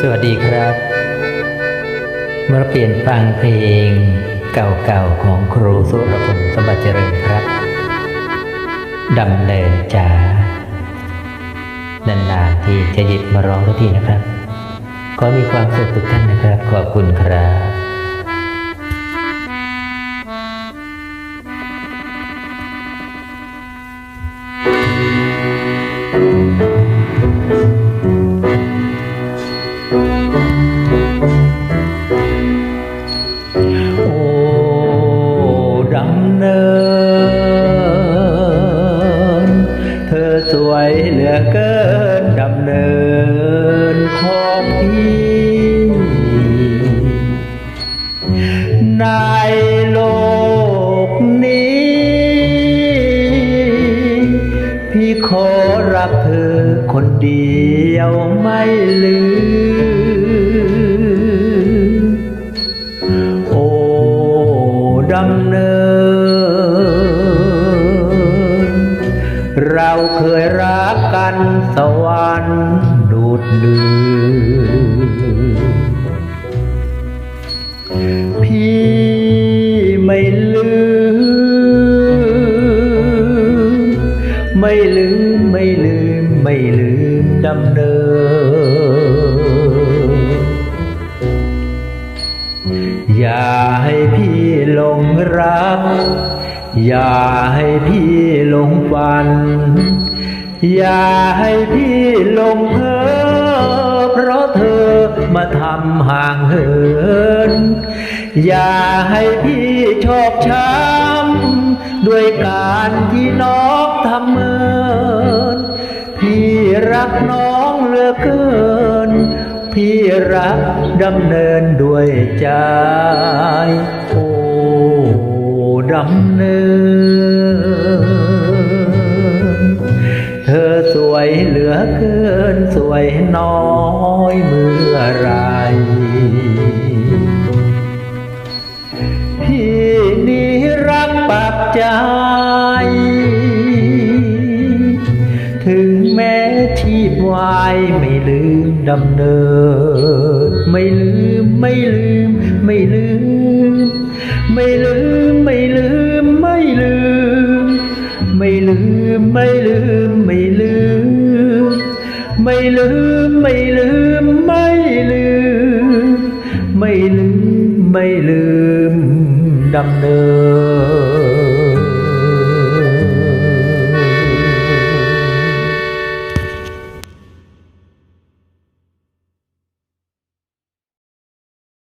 สวัสดีครับ เมื่อเปลี่ยนฟังเพลงเก่าๆของครูสุรพลสมบัติเจริญครับดำเนินจ๋านานๆที่จะหยิบมาร้องทุกทีนะครับขอมีความสุขทุกท่านนะครับ ขอบคุณครับ เหลือเกินดำเนินของพี่ในโลกนี้ พี่ขอรักเธอคนเดียวไม่ลืม เราเคยรักกันสวรรค์ดูดดื่มพี่ไม่ลืม ไม่ลืม ไม่ลืม ไม่ลืมดำเนินอย่า ห้พี่หลงรัก อย่าให้พี่หลงฝัน อย่าให้พี่หลงเพ้อเพราะเธอมาทำห่างเหิน อย่าให้พี่ชอบช้ำด้วยการที่น้องทำเมินพี่รักน้องเหลือเกินพี่รักดำเนินด้วยใจำเนินเธอสวยเหลือเกินสวยน้อยเมื่อไรพี่นี้รักปักใจ ถึงแม้ชีพวายไม่ลืมดำเนิน ไม่ลืมไม่ลืม ไม่ลืม ไม่ลืม mây lướm mây lướm mây lướm mây lướm mây lướm mây lướm mây lướm đầm nơ